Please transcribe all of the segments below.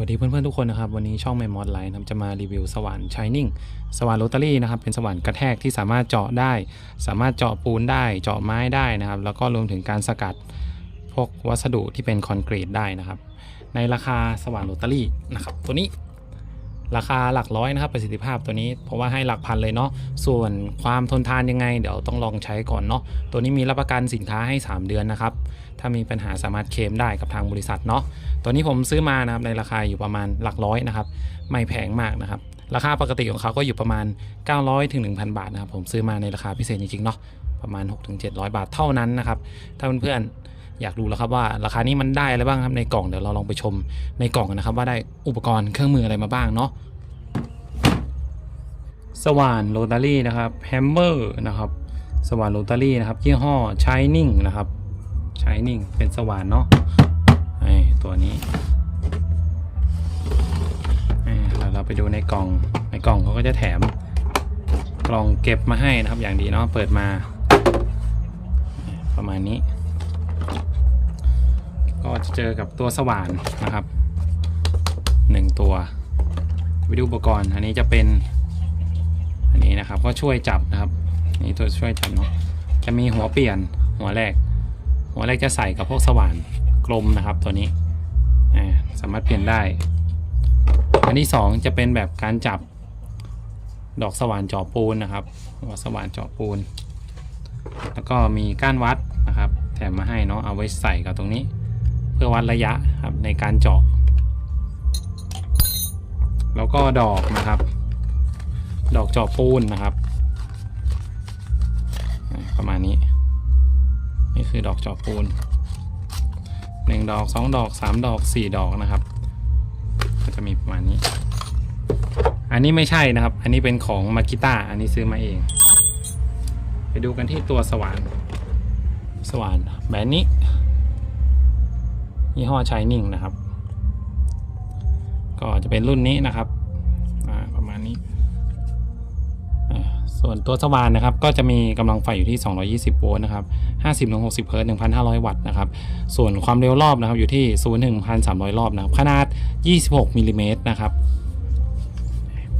วัสดีเพื่อนๆทุกคนนะครับวันนี้ช่องเมมอดไลน์จะมารีวิวสว่านชายนิ่งสว่านโรตารี่นะครับเป็นสว่านกระแทกที่สามารถเจาะได้ สามารถเจาะปูนได้เจาะไม้ได้นะครับ แล้วก็รวมถึงการสกัดพวกวัสดุที่เป็นคอนกรีตได้นะครับ ในราคาสว่านโรตารี่นะครับตัวนี้ ราคาหลักร้อยนะครับประสิทธิภาพตัวนี้เพราะว่าให้หลักพันเลยเนาะส่วนความทนทานยังไง เดี๋ยวต้องลองใช้ก่อนเนาะตัวนี้มีรับประกันสินค้าให้ 3 เดือนนะครับถ้ามีปัญหาสามารถเคลมได้กับทางบริษัทเนาะตัวนี้ผมซื้อมานะครับในราคาอยู่ประมาณหลักร้อยนะครับไม่แพงมากนะครับราคาปกติของเขาก็อยู่ประมาณ 900ถึง1,000 บาทนะครับผมซื้อมาในราคาพิเศษจริงๆเนาะประมาณ 6-700 บาทเท่านั้นนะครับถ้าเพื่อนๆ อยากดูแล้วครับว่าราคานี้มันได้อะไรบ้างครับในกล่องเดี๋ยวเราลองไปชมในกล่องกันนะครับ ว่าได้อุปกรณ์เครื่องมืออะไรมาบ้างเนาะสว่านโรตารี่นะครับแฮมเมอร์นะครับสว่านโรตารี่นะครับยี่ห้อชายนิ่งนะครับชายนิ่งเป็นสว่านเนาะไอตัวนี้เราเราไปดูในกล่องในกล่องเขาก็จะแถมกล่องเก็บมาให้นะครับอย่างดีเนาะเปิดมา ประมาณนี้ ก็จะเจอกับตัวสว่านนะครับหนึ่งตัวไปดูอุปกรณ์ อันนี้จะเป็น อันนี้นะครับก็ช่วยจับนะครับ นี่ตัวช่วยจับเนาะจะมีหัวเปลี่ยนหัวแรก หัวแรกจะใส่กับพวกสว่านกลมนะครับตัวนี้สามารถเปลี่ยนได้ อันที่สองจะเป็นแบบการจับดอกสว่านเจาะปูนนะครับหัวสว่านเจาะปูน แล้วก็มีก้านวัดนะครับ แถมมาให้เนาะเอาไว้ใส่กับตรงนี้ พื่อวัดระยะครับในการเจาะ แล้วก็ดอกนะครับ ดอกเจาะปูนนะครับ ประมาณนี้ นี่คือดอกเจาะปูนหนึ่งดอกสองดอกสามดอกสี่ดอกนะครับ ก็จะมีประมาณนี้ อันนี้ไม่ใช่นะครับ อันนี้เป็นของมากิต้าอันนี้ซื้อมาเอง ไปดูกันที่ตัวสว่าน สว่านแบรนด์นี้ ยี่ห้อชายนิ่งนะครับ ก็จะเป็นรุ่นนี้นะครับประมาณนี้ ส่วนตัวสว่านนะครับ ก็จะมีกำลังไฟอยู่ที่ 220 โวลต์นะครับ 50-60 เฮิร์ตซ์1,500 วัตต์นะครับ ส่วนความเร็วรอบนะครับอยู่ที่ 0-1,300 รอบนะครับ ขนาด 26 มิลลิเมตรนะครับ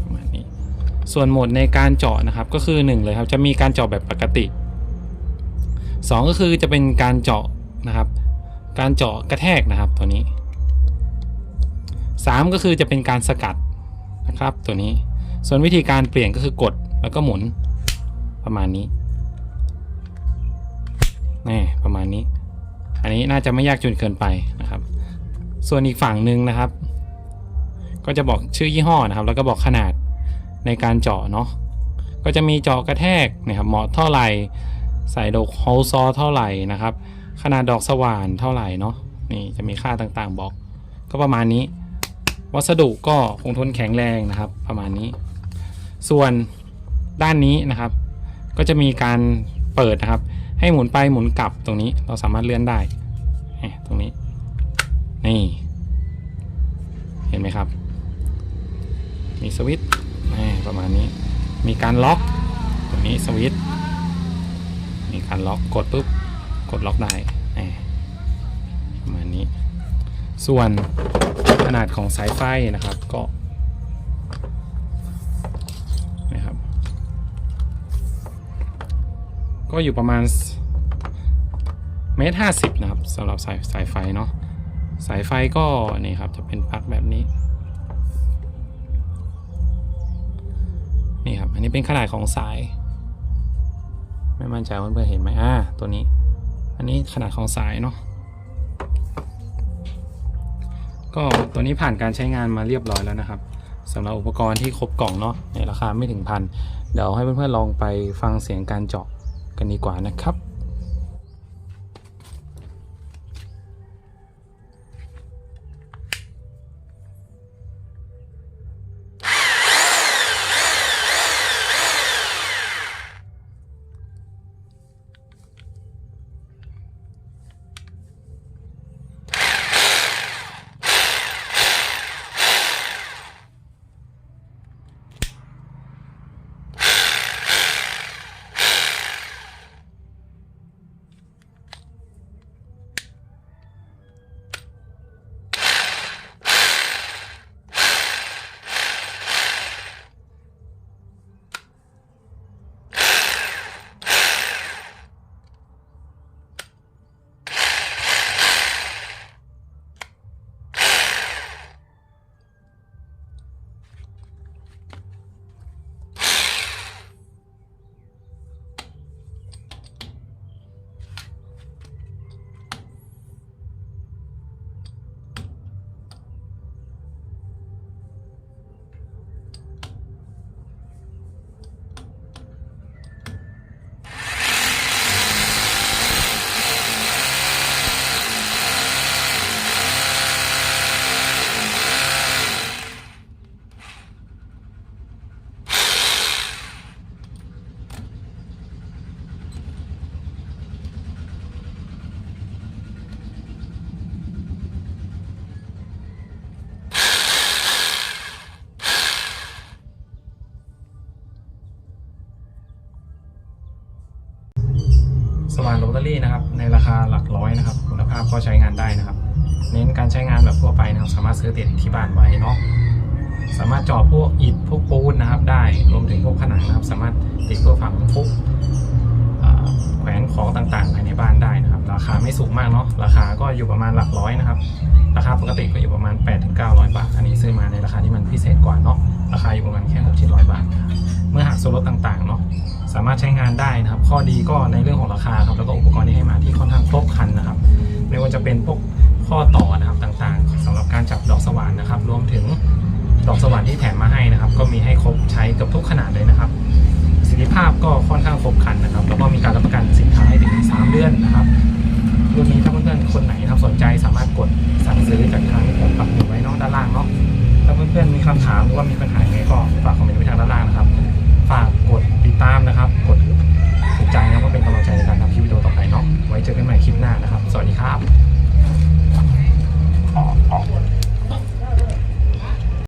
ประมาณนี้ ส่วนโหมดในการเจาะนะครับ ก็คือ 1 เลยครับ จะมีการเจาะแบบปกติ 2 ก็คือจะเป็นการเจาะนะครับ การเจาะกระแทกนะครับตัวนี้ 3 ก็คือจะเป็นการสกัดนะครับตัวนี้ ส่วนวิธีการเปลี่ยนก็คือกดแล้วก็หมุนประมาณนี้นี่ประมาณนี้ อันนี้น่าจะไม่ยากจนเกินไปนะครับ ส่วนอีกฝั่งหนึ่งนะครับ ก็จะบอกชื่อยี่ห้อนะครับ แล้วก็บอกขนาดในการเจาะเนาะก็จะมีเจาะกระแทกนะครับเหมาะเท่าไหร่ใส่ดอกโฮลซอเท่าไหร่นะครับ ขนาดดอกสว่านเท่าไหร่เนาะนี่จะมีค่าต่างๆบอก ก็ประมาณนี้ วัสดุก็คงทนแข็งแรงนะครับ ประมาณนี้ ส่วนด้านนี้นะครับ ก็จะมีการเปิดนะครับ ให้หมุนไปหมุนกลับตรงนี้เราสามารถเลื่อนได้ตรงนี้ นี่ เห็นไหมครับ มีสวิตช์ประมาณนี้ มีการล็อกตรงนี้สวิตช์มีการล็อกกดปุ๊บ กดล็อกได้ประมาณนี้ ส่วนขนาดของสายไฟนะครับก็นะครับ ก็อยู่ประมาณเมตรห้าสิบนะครับสำหรับสายสายไฟเนาะสายไฟก็นี่ครับจะเป็นปลั๊กแบบนี้นี่ครับอันนี้เป็นขนาดของสาย ไม่มั่นใจว่าเพื่อนเห็นไหมอ่าตัวนี้ อันนี้ขนาดของสายเนาะก็ตัวนี้ผ่านการใช้งานมาเรียบร้อยแล้วนะครับสำหรับอุปกรณ์ที่ครบกล่องเนาะในราคาไม่ถึงพันเดี๋ยวให้เพื่อนๆลองไปฟังเสียงการเจาะกันดีกว่านะครับ สว่านโรตารี่นะครับในราคาหลักร้อยนะครับ คุณภาพก็ใช้งานได้นะครับ เน้นการใช้งานแบบทั่วไปนะครับ สามารถซื้อติดที่บ้านไว้เนาะสามารถเจาะพวกอิฐพวกปูนนะครับ ได้รวมถึงพวกผนังนะครับ สามารถติดเพื่อฝังพวกแขวนของต่างๆภายในบ้านได้นะครับ ราคาไม่สูงมากเนาะราคาก็อยู่ประมาณหลักร้อยนะครับราคาปกติก็อยู่ประมาณ 8-900 บาท อันนี้ซื้อมาในราคาที่มันพิเศษกว่าเนาะ ราคาอยู่ประมาณแค่6-700 บาทนะครับเมื่อหักส่วนลดต่างๆเนาะสามารถใช้งานได้นะครับ ข้อดีก็ในเรื่องของราคาครับแล้วก็อุปกรณ์ที่ให้มาที่ค่อนข้างครบครันนะครับ ไม่ว่าจะเป็นพวกข้อต่อนะครับต่างๆสำหรับการจับดอกสว่านนะครับ รวมถึงดอกสว่านที่แถมมาให้นะครับ ก็มีให้ครบใช้กับทุกขนาดเลยนะครับสิทธิภาพก็ค่อนข้างครบครันนะครับ แล้วก็มีการรับประกันสินค้าให้ถึง 3 เดือนนะครับรุ่นนี้ถ้าเพื่อนๆคนไหนนะครับสนใจสามารถกดสั่งซื้อจากทาง อนๆมีคำถามหรือว่ามีปัญหายังไงก็